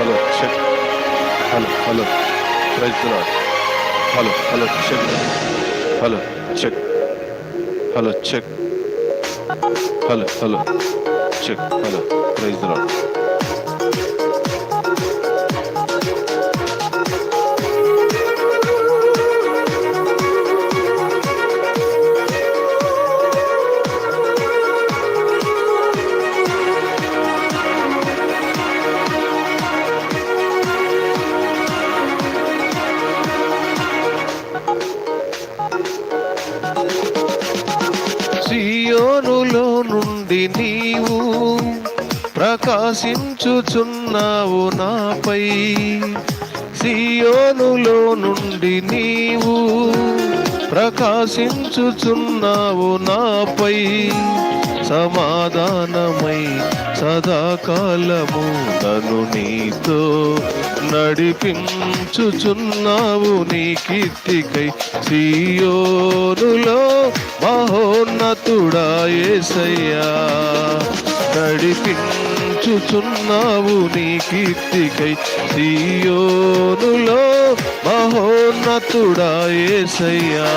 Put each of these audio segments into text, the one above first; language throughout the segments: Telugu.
hello, check. Hello, hello. Praise the Lord. Hello, hello, check. Hello, check. Hello, check. Hello, hello, check. Hello, praise the Lord. నుండి నీవు ప్రకాశించుచున్నావు నాపై. సియోనులో నుండి నీవు ప్రకాశించుచున్నావు నాపై. సమాధానమై సదాకాలము నన్ను నీతో నడిపించుచున్నావు నీ కీర్తికై. సీయోనులో మహోన్నతుడా ఏసయ్యా. నడిపించుచున్నావు నీ కీర్తికై. సీయోనులో మహోన్నతుడా ఏసయ్యా.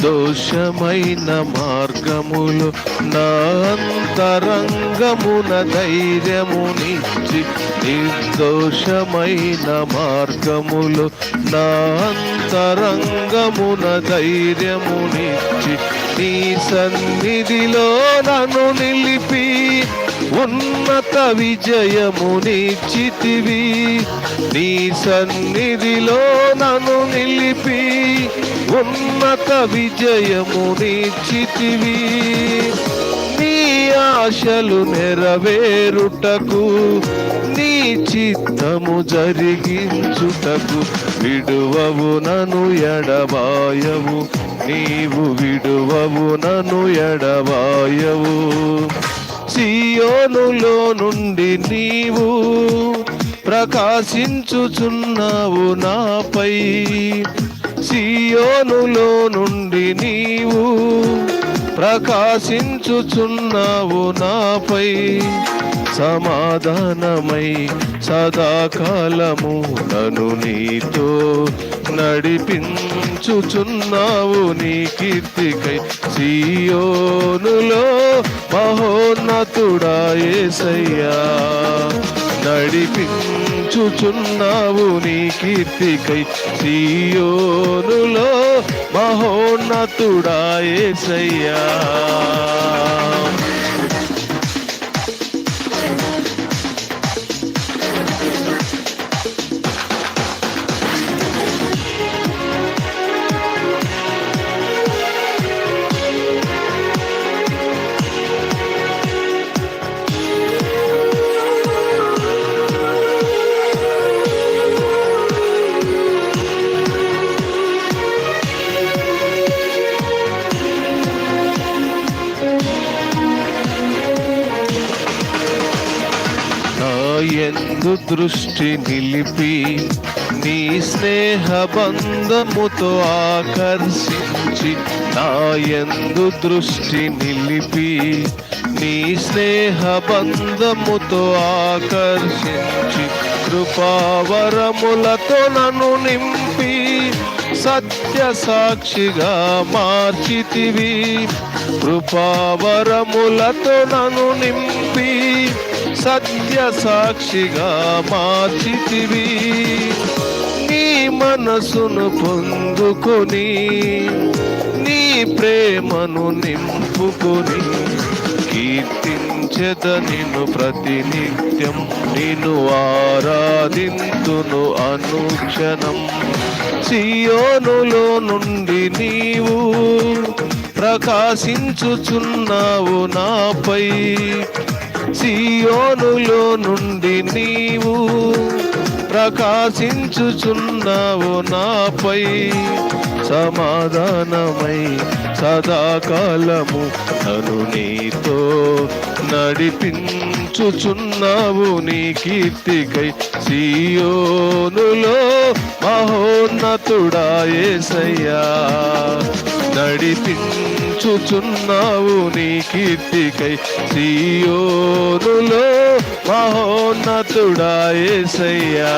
నిర్దోషమైన మార్గములు నా అంతరంగమున ధైర్యమునిచ్చి నిర్దోషమైన మార్గములు నా అంతరంగమున ధైర్యమునిచ్చి నీ సన్నిధిలో నన్ను నిలిపి ఉన్నత విజయమునిచ్చితివి నీ సన్నిధిలో నన్ను నిలిపి ఉన్నత విజయము విజయమునిచ్చితివి నీ ఆశలు నెరవేరుటకు నీ చిత్తము జరిగించుటకు విడువవు నను ఎడబాయవు. నీవు విడువవు నను ఎడబాయవు. సియోనులో నుండి నీవు ప్రకాశించుచున్నావు నాపై. సియోనులో నుండి నీవు ప్రకాశించుచున్నావు నాపై. సమాధానమై సదాకాలము నను నీతో నడిపించుచున్నావు నీ కీర్తికై. సియోనులో మహోన్నతుడా యేసయ్యా నడిపించుచున్నావు నీ కీర్తికై సీయోనులో మహోన్నతుడా ఏసయ్యా. ఎందు దృష్టి నిలిపి నీ స్నేహ బంధముతో ఆకర్షించి నా ఎందు దృష్టి నిలిపి నీ స్నేహ బంధముతో ఆకర్షించి కృపావరములతో నన్ను నింపి సత్య సాక్షిగా మార్చితివి. కృపావరములతో నన్ను నింపి సత్య సాక్షిగా మార్చితివి. నీ మనసును పొందుకొని నీ ప్రేమను నింపుకొని కీర్తించద నిన్ను ప్రతినిత్యం. నిన్ను ఆరాధింతును అనుక్షణం. సియోనులో నుండి నీవు ప్రకాశించుచున్నావు నాపై. సియోనులో నుండి నీవు ప్రకాశించుచున్నావు నాపై. సమాధానమై సదాకాలము నను నీతో నడిపించుచున్నావు నీ కీర్తికై. సియోనులో మహోన్నతుడా నడిపించుచున్నావు నీ కీర్తికై. సియోనులో మహోన్నతుడా ఏసయ్యా.